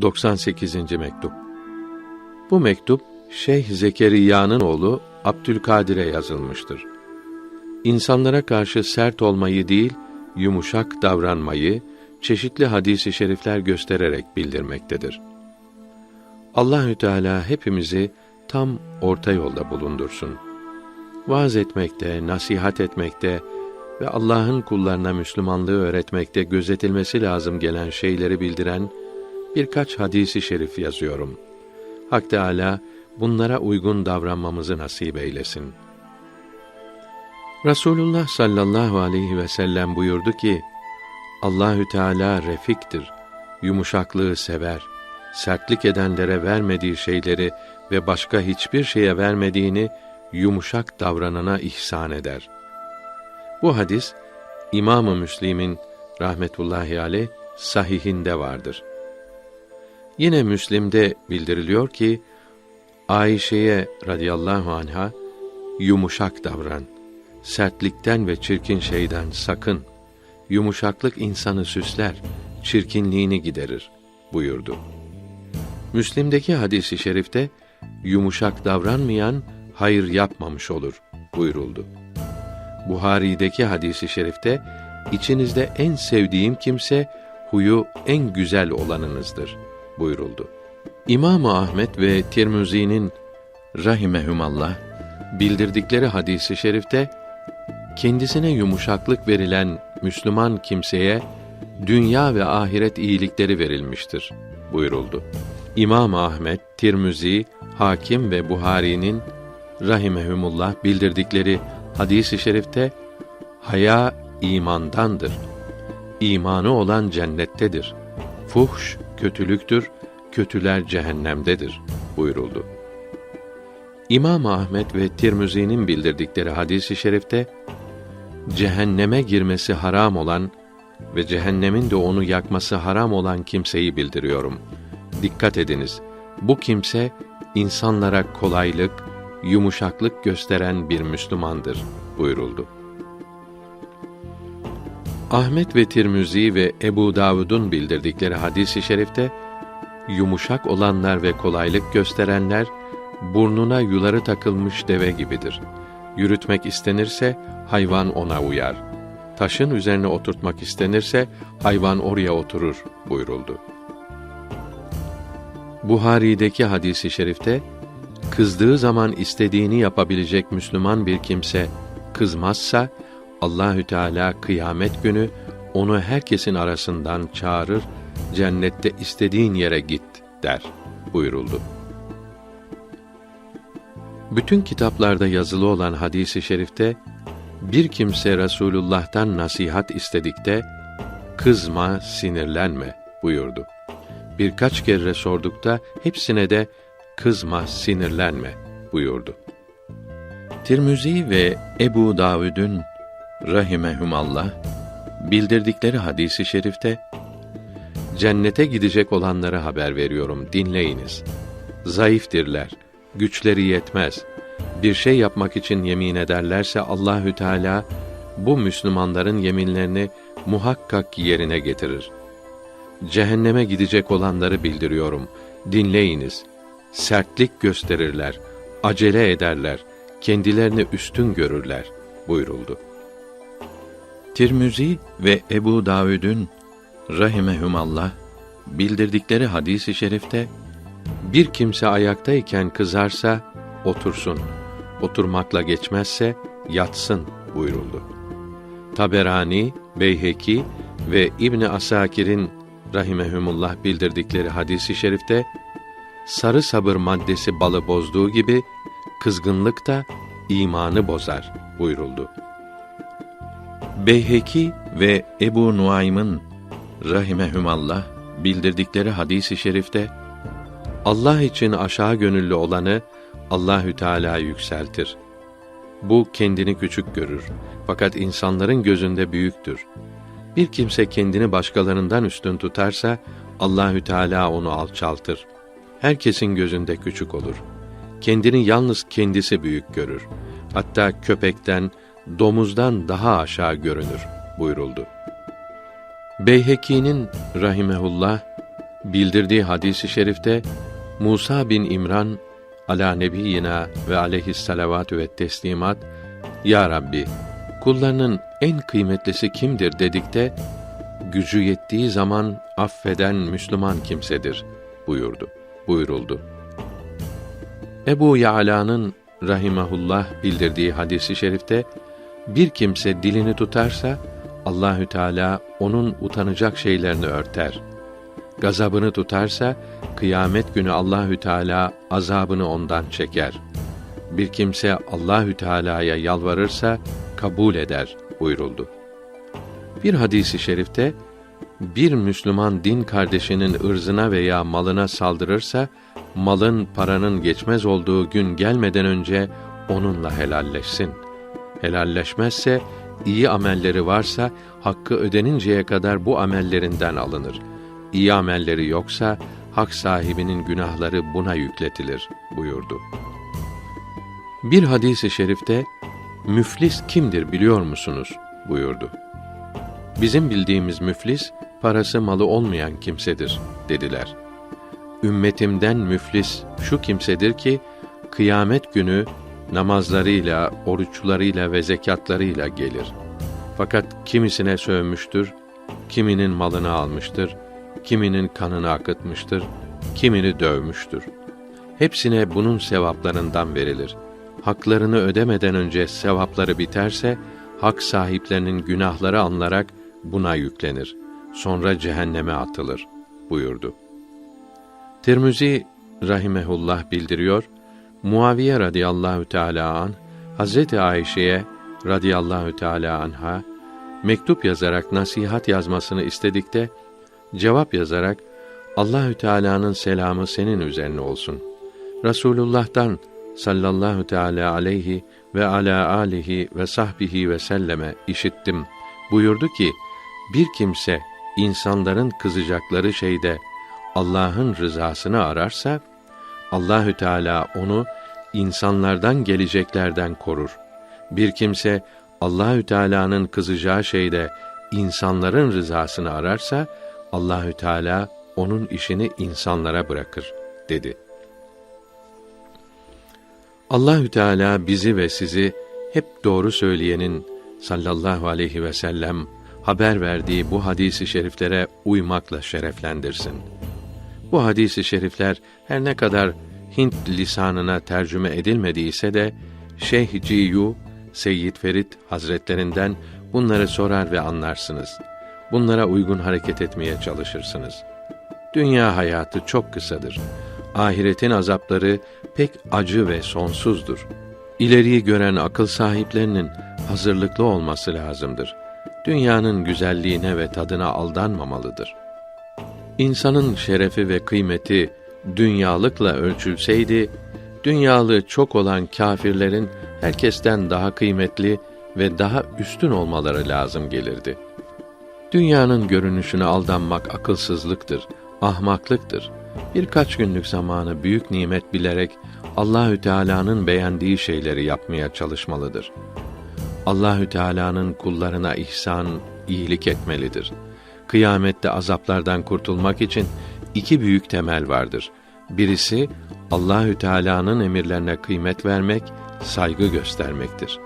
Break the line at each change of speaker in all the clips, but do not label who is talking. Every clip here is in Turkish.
98. mektup. Bu mektup Şeyh Zekeriya'nın oğlu Abdülkadir'e yazılmıştır. İnsanlara karşı sert olmayı değil, yumuşak davranmayı çeşitli hadisi şerifler göstererek bildirmektedir. Allahü Teala hepimizi tam orta yolda bulundursun. Vaaz etmekte, nasihat etmekte ve Allah'ın kullarına Müslümanlığı öğretmekte gözetilmesi lazım gelen şeyleri bildiren birkaç hadisi şerif yazıyorum. Hak Teâlâ bunlara uygun davranmamızı nasip eylesin. Rasulullah sallallahu aleyhi ve sellem buyurdu ki, Allahü Teala refiktir, yumuşaklığı sever, sertlik edenlere vermediği şeyleri ve başka hiçbir şeye vermediğini yumuşak davranana ihsan eder. Bu hadis İmam-ı Müslim'in rahmetullahi aleyh sahihinde vardır. Yine Müslim'de bildiriliyor ki Ayşe'ye radıyallahu anha yumuşak davran. Sertlikten ve çirkin şeyden sakın. Yumuşaklık insanı süsler, çirkinliğini giderir buyurdu. Müslim'deki hadisi şerifte yumuşak davranmayan hayır yapmamış olur buyuruldu. Buhari'deki hadisi şerifte içinizde en sevdiğim kimse huyu en güzel olanınızdır buyuruldu. İmam Ahmet ve Tirmizi'nin rahimehumallah bildirdikleri hadisi şerifte kendisine yumuşaklık verilen Müslüman kimseye dünya ve ahiret iyilikleri verilmiştir buyuruldu. İmam Ahmet, Tirmizi, Hakim ve Buhari'nin rahimehumullah bildirdikleri hadisi şerifte haya imandandır. İmanı olan cennettedir. Fuhş kötülüktür, kötüler cehennemdedir buyuruldu. İmam Ahmet ve Tirmizi'nin bildirdikleri hadisi şerifte cehenneme girmesi haram olan ve cehennemin de onu yakması haram olan kimseyi bildiriyorum. Dikkat ediniz. Bu kimse insanlara kolaylık, yumuşaklık gösteren bir Müslümandır buyuruldu. Ahmet ve Tirmizi ve Ebu Davud'un bildirdikleri hadis-i şerifte yumuşak olanlar ve kolaylık gösterenler burnuna yuları takılmış deve gibidir. Yürütmek istenirse hayvan ona uyar. Taşın üzerine oturtmak istenirse hayvan oraya oturur buyuruldu. Buhari'deki hadisi şerifte kızdığı zaman istediğini yapabilecek Müslüman bir kimse kızmazsa Allahü Teala kıyamet günü onu herkesin arasından çağırır, cennette istediğin yere git der buyuruldu. Bütün kitaplarda yazılı olan hadisi şerifte bir kimse Resulullah'tan nasihat istedikte kızma, sinirlenme buyurdu. Birkaç kere sordukta hepsine de kızma, sinirlenme buyurdu. Tirmizi ve Ebu Davud'un rahimehumallah bildirdikleri hadisi şerifte cennete gidecek olanları haber veriyorum dinleyiniz. Zayıftirler, güçleri yetmez. Bir şey yapmak için yemin ederlerse Allahü Teala bu Müslümanların yeminlerini muhakkak yerine getirir. Cehenneme gidecek olanları bildiriyorum. Dinleyiniz. Sertlik gösterirler, acele ederler, kendilerini üstün görürler buyuruldu. Tirmizi ve Ebu Davud'un rahimehumallah bildirdikleri hadisi i şerifte bir kimse ayaktayken kızarsa otursun. Oturmakla geçmezse yatsın buyuruldu. Taberani, Beyheki ve İbni Asakir'in rahimehumullah bildirdikleri hadisi şerifte sarı sabır maddesi balı bozduğu gibi kızgınlık da imanı bozar buyuruldu. Beyheki ve Ebu Nuaym'ın rahimehumallah bildirdikleri hadisi i şerifte Allah için aşağı gönüllü olanı Allahü Teala yükseltir. Bu kendini küçük görür fakat insanların gözünde büyüktür. Bir kimse kendini başkalarından üstün tutarsa Allahü Teala onu alçaltır. Herkesin gözünde küçük olur. Kendini yalnız kendisi büyük görür. Hatta köpekten, domuzdan daha aşağı görünür buyuruldu. Beyheki'nin rahimehullah bildirdiği hadisi şerifte Musa bin İmran ala nebiyina ve aleyhisselavatü ve teslimat Ya Rabbi kullarının en kıymetlisi kimdir dedikte gücü yettiği zaman affeden Müslüman kimsedir buyurdu. Buyuruldu. Ebu Ya'la'nın rahimahullah bildirdiği hadisi şerifte bir kimse dilini tutarsa Allahü Teala onun utanacak şeylerini örter. Gazabını tutarsa kıyamet günü Allahü Teala azabını ondan çeker. Bir kimse Allahü Teala'ya yalvarırsa kabul eder buyuruldu. Bir hadisi şerifte bir Müslüman din kardeşinin ırzına veya malına saldırırsa malın paranın geçmez olduğu gün gelmeden önce onunla helalleşsin. Helalleşmezse iyi amelleri varsa hakkı ödeninceye kadar bu amellerinden alınır. İyi amelleri yoksa hak sahibinin günahları buna yükletilir buyurdu. Bir hadisi şerifte müflis kimdir biliyor musunuz buyurdu. Bizim bildiğimiz müflis parası malı olmayan kimsedir dediler. Ümmetimden müflis şu kimsedir ki kıyamet günü namazlarıyla, oruçlarıyla ve zekatlarıyla gelir. Fakat kimisine sövmüştür, kiminin malını almıştır, kiminin kanını akıtmıştır, kimini dövmüştür. Hepsine bunun sevaplarından verilir. Haklarını ödemeden önce sevapları biterse, hak sahiplerinin günahları anlarak buna yüklenir. Sonra cehenneme atılır buyurdu. Tirmizi rahimehullah bildiriyor. Muaviye radıyallahu teala an Hazreti Ayşe'ye radıyallahu teala anha mektup yazarak nasihat yazmasını istedikte cevap yazarak Allahü Teala'nın selamı senin üzerine olsun. Rasulullah'tan sallallahu teala aleyhi ve ala alihi ve sahbihi ve selleme işittim. Buyurdu ki bir kimse insanların kızacakları şeyde Allah'ın rızasını ararsa Allahü Teala onu insanlardan geleceklerden korur. Bir kimse Allahü Teala'nın kızacağı şeyde insanların rızasını ararsa Allahü Teala onun işini insanlara bırakır dedi. Allahü Teala bizi ve sizi hep doğru söyleyenin sallallahu aleyhi ve sellem haber verdiği bu hadisi şeriflere uymakla şereflendirsin. Bu hadisi şerifler her ne kadar Hint lisanına tercüme edilmediyse de Şeyh Ciyu Seyyid Ferit Hazretlerinden bunları sorar ve anlarsınız. Bunlara uygun hareket etmeye çalışırsınız. Dünya hayatı çok kısadır. Ahiretin azapları pek acı ve sonsuzdur. İleriyi gören akıl sahiplerinin hazırlıklı olması lazımdır. Dünyanın güzelliğine ve tadına aldanmamalıdır. İnsanın şerefi ve kıymeti dünyalıkla ölçülseydi, dünyalı çok olan kâfirlerin herkesten daha kıymetli ve daha üstün olmaları lazım gelirdi. Dünyanın görünüşüne aldanmak akılsızlıktır, ahmaklıktır. Birkaç günlük zamanı büyük nimet bilerek Allahü Teala'nın beğendiği şeyleri yapmaya çalışmalıdır. Allahü Teala'nın kullarına ihsan, iyilik etmelidir. Kıyamette azaplardan kurtulmak için iki büyük temel vardır. Birisi Allahü Teala'nın emirlerine kıymet vermek, saygı göstermektir.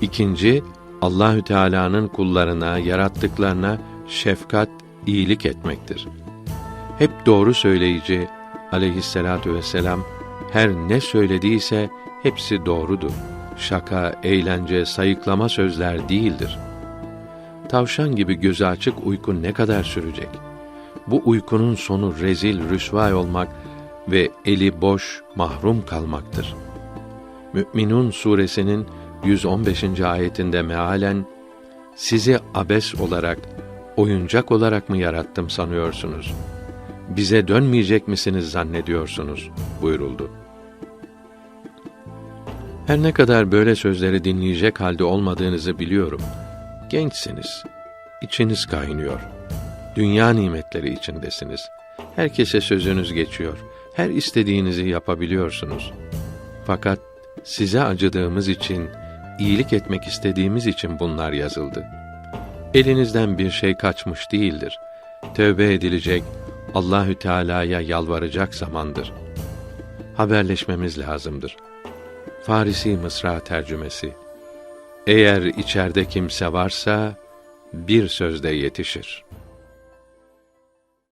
İkinci, Allahü Teala'nın kullarına, yarattıklarına şefkat, iyilik etmektir. Hep doğru söyleyici aleyhisselatu vesselam her ne söylediyse hepsi doğrudur. Şaka, eğlence, sayıklama sözler değildir. Tavşan gibi gözü açık uyku ne kadar sürecek? Bu uykunun sonu rezil, rüsvay olmak ve eli boş, mahrum kalmaktır. Mü'minun suresinin 115. ayetinde mealen sizi abes olarak, oyuncak olarak mı yarattım sanıyorsunuz? Bize dönmeyecek misiniz zannediyorsunuz? buyuruldu. Her ne kadar böyle sözleri dinleyecek halde olmadığınızı biliyorum. Gençsiniz. içiniz kaynıyor. Dünya nimetleri içindesiniz. Herkese sözünüz geçiyor. Her istediğinizi yapabiliyorsunuz. Fakat size acıdığımız için, iyilik etmek istediğimiz için bunlar yazıldı. Elinizden bir şey kaçmış değildir. tövbe edilecek, Allahü Teala'ya yalvaracak zamandır. Haberleşmemiz lazımdır. Farisi Mısra tercümesi. Eğer içeride kimse varsa bir sözde yetişir.